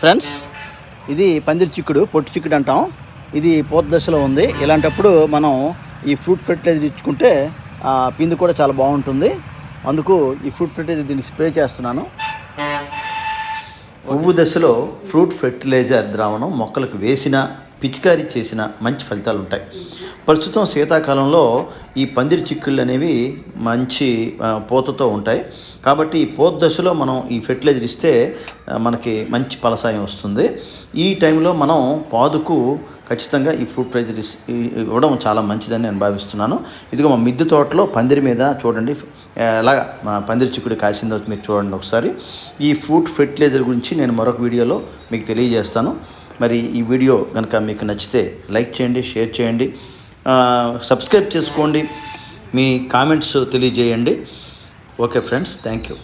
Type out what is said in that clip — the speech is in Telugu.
ఫ్రెండ్స్ ఇది పందిరి చిక్కుడు పొట్టు చిక్కుడు అంటాం. ఇది పూత దశలో ఉంది. ఇలాంటప్పుడు మనం ఈ ఫ్రూట్ ఫెర్టిలైజర్ ఇచ్చుకుంటే పిండి కూడా చాలా బాగుంటుంది. అందుకు ఈ ఫ్రూట్ ఫెర్టిలైజర్ దీనికి స్ప్రే చేస్తున్నాను. పువ్వు దశలో ఫ్రూట్ ఫెర్టిలైజర్ ద్రావణం మొక్కలకు వేసిన పిచికారీ చేసిన మంచి ఫలితాలు ఉంటాయి. ప్రస్తుతం శీతాకాలంలో ఈ పందిరి చిక్కుళ్ళు అనేవి మంచి పూతతో ఉంటాయి. కాబట్టి ఈ పూత దశలో మనం ఈ ఫెర్టిలైజర్ ఇస్తే మనకి మంచి ఫలసాయం వస్తుంది. ఈ టైంలో మనం పాదుకు ఖచ్చితంగా ఈ ఫ్రూట్ ప్రైజర్ ఇవ్వడం చాలా మంచిదని నేను భావిస్తున్నాను. ఇదిగో మా మిద్దె తోటలో పందిరి మీద చూడండి. ఎలా మా పందిరి చిక్కుడు కాసిందో మీరు చూడండి ఒకసారి. ఈ ఫ్రూట్ ఫెర్టిలైజర్ గురించి నేను మరొక వీడియోలో మీకు తెలియజేస్తాను. మరి ఈ వీడియో కనుక మీకు నచ్చితే లైక్ చేయండి షేర్ చేయండి. సబ్స్క్రైబ్ చేసుకోండి. మీ కామెంట్స్ తెలియజేయండి. Okay friends thank you.